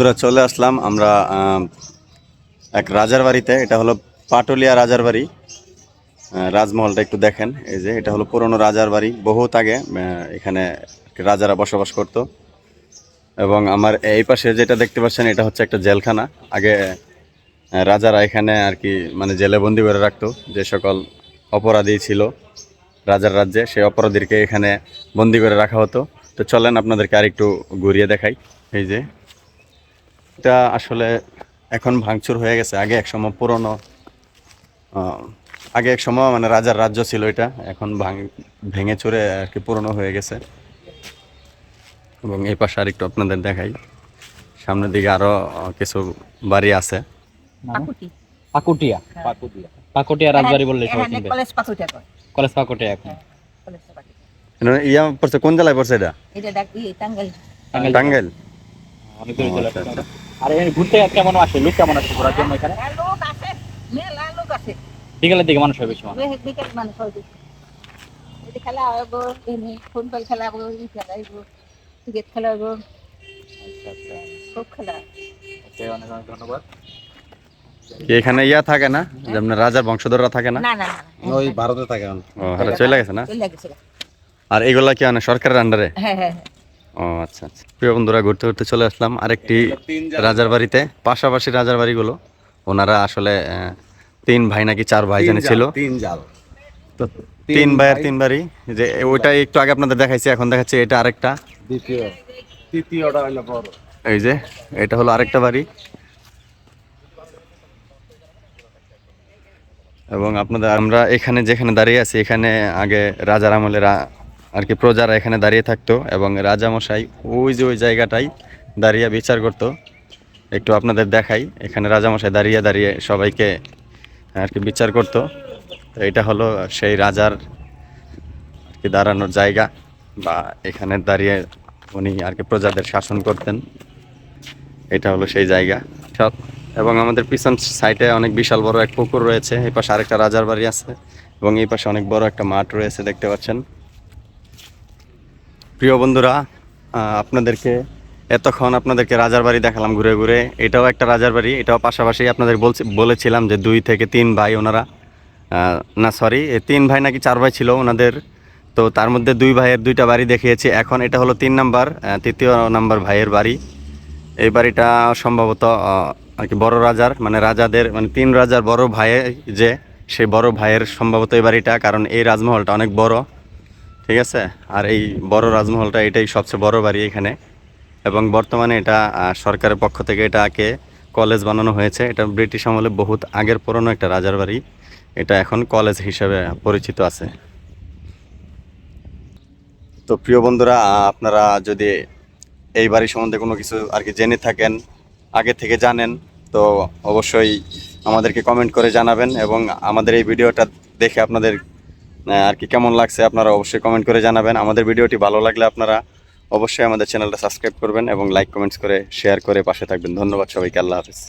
বন্ধুরা, চলে আসলাম আমরা এক রাজার বাড়িতে। এটা হলো পাটলিয়া রাজার বাড়ি। রাজমহলটা একটু দেখেন। এই যে, এটা হলো পুরনো রাজার বাড়ি। বহুত আগে এখানে রাজারা বসবাস করত। এবং আমার এই পাশে যেটা দেখতে পাচ্ছেন, এটা হচ্ছে একটা জেলখানা। আগে রাজারা এখানে আর কি মানে জেলে বন্দি করে রাখতো। যে সকল অপরাধী ছিল রাজার রাজ্যে, সেই অপরাধীকে এখানে বন্দি করে রাখা হতো। তো চলেন আপনাদেরকে আরেকটু ঘুরিয়ে দেখাই। এই যে এটা আসলে এখন ভাঙচুর হয়ে গেছে। আগে এক সময় পুরনো আহ, আগে এক সময় মানে রাজার রাজ্য ছিল এটা। এখন ভাঙ ভেঙে চুরে আর কি পুরনো হয়ে গেছে। এবং এই পাশে আরেকটু আপনাদের দেখাই। সামনের দিকে আরও কিছু বাড়ি আছে। পাকুটিয়া। পাকুটিয়া। পাকুটিয়া রাজবাড়ি বললে কলেজ পাকুটিয়া কলেজ পাকুটিয়া এখন। কলেজ পাকুটিয়া। এখানে ইয়া পড়ছে কোন জেলায় পড়ছে এটা? এটা ডাক ই টাঙ্গাইল। টাঙ্গাইল। টাঙ্গাইল। অনেক দূরে চলে আচ্ছা, আসছে। আর এখানে ঘুরতে কেমন আসে লোক কেমন আসে ঘোরার জন্য এখানে? হ্যাঁ, লোক আছে মেলা লোক আছে। বিকালের দিকে মানুষ হয় বেশি মানুষ। বেশ মানুষ হয় বেশি। খেলা হইব ফুটবল খেলা হইব ই খেলা হইব ক্রিকেট খেলা হইব আচ্ছা আচ্ছা। সব খেলা। অনেক অনেক ধন্যবাদ। এখানে ইয়া থাকে না? যেমন রাজার বংশধররা থাকে না? ওই ভারতে থাকে ও চলে গেছে না? আর এগুলা কি মানে সরকারের আন্ডারে হ্যাঁ হ্যাঁ। ও আচ্ছা আচ্ছা। প্রিয় বন্ধুরা ঘুরতে ঘুরতে চলে আসলাম আরেকটি রাজার বাড়িতে। পাশাপাশি রাজার বাড়িগুলো। ওনারা আসলে তিন ভাই নাকি চার ভাই জানি ছিল। তিন জাল। তো তিন ভাইয়ের তিন বাড়ি। যে ওইটা একটু আগে আপনাদের দেখাইছি এখন দেখাচ্ছি এটা আরেকটা। দ্বিতীয় তৃতীয়টা হইল বড়। এই যে এটা হলো আরেকটা বাড়ি। এবং আপনাদের আমরা এখানে যেখানে দাঁড়িয়ে আছি এখানে আগে রাজার আমলের আর কি প্রজারা এখানে দাঁড়িয়ে থাকতো এবং রাজামশাই ওই যে ওই জায়গাটাই দাঁড়িয়ে বিচার করতো। একটু আপনাদের দেখাই এখানে রাজামশাই দাঁড়িয়ে দাঁড়িয়ে সবাইকে আর কি বিচার করতো। তো এটা হলো সেই রাজার আর কি দাঁড়ানোর জায়গা বা এখানে দাঁড়িয়ে উনি আর কি প্রজাদের শাসন করতেন। এটা হলো সেই জায়গা। সব এবং আমাদের পিছন সাইডে অনেক বিশাল বড় এক পুকুর রয়েছে এই পাশে আরেকটা রাজার বাড়ি আছে এবং এই পাশে অনেক বড় একটা মাঠ রয়েছে দেখতে পাচ্ছেন। প্রিয় বন্ধুরা আপনাদেরকে এতক্ষণ আপনাদেরকে রাজার বাড়ি দেখালাম ঘুরে ঘুরে। এটাও একটা রাজার বাড়ি, এটাও পাশাপাশি আপনাদের বলছি বলেছিলাম যে দুই থেকে তিন ভাই ওনারা না সরি তিন ভাই নাকি চার ভাই ছিল ওনাদের। তো তার মধ্যে দুই ভাইয়ের দুইটা বাড়ি দেখিয়েছি। এখন এটা হলো তিন নাম্বার তৃতীয় নাম্বার ভাইয়ের বাড়ি। এই বাড়িটা সম্ভবত আর কি বড় রাজার মানে রাজাদের মানে তিন রাজার বড় ভাই যে, সেই বড় ভাইয়ের সম্ভবত এই বাড়িটা, কারণ এই রাজমহলটা অনেক বড়। ঠিক আছে? আর এই বড় রাজমহলটা এটাই সবচেয়ে বড় বাড়ি এখানে। এবং বর্তমানে এটা সরকারের পক্ষ থেকে এটাকে কলেজ বানানো হয়েছে। এটা ব্রিটিশ আমলে বহুত আগের পুরনো একটা রাজার বাড়ি। এটা এখন কলেজ হিসেবে পরিচিত আছে। তো প্রিয় বন্ধুরা, আপনারা যদি এই বাড়ি সম্বন্ধে কোনো কিছু আর কি জেনে থাকেন, আগে থেকে জানেন, তো অবশ্যই আমাদেরকে কমেন্ট করে জানাবেন এবং আমাদের এই ভিডিওটা দেখে আপনাদের আর কি কেমন লাগছে আপনারা অবশ্যই কমেন্ট করে জানাবেন। আমাদের ভিডিওটি ভালো লাগলে আপনারা অবশ্যই আমাদের চ্যানেলটা সাবস্ক্রাইব করবেন এবং লাইক কমেন্টস করে শেয়ার করে পাশে থাকবেন। ধন্যবাদ সবাইকে, আল্লাহ হাফিজ।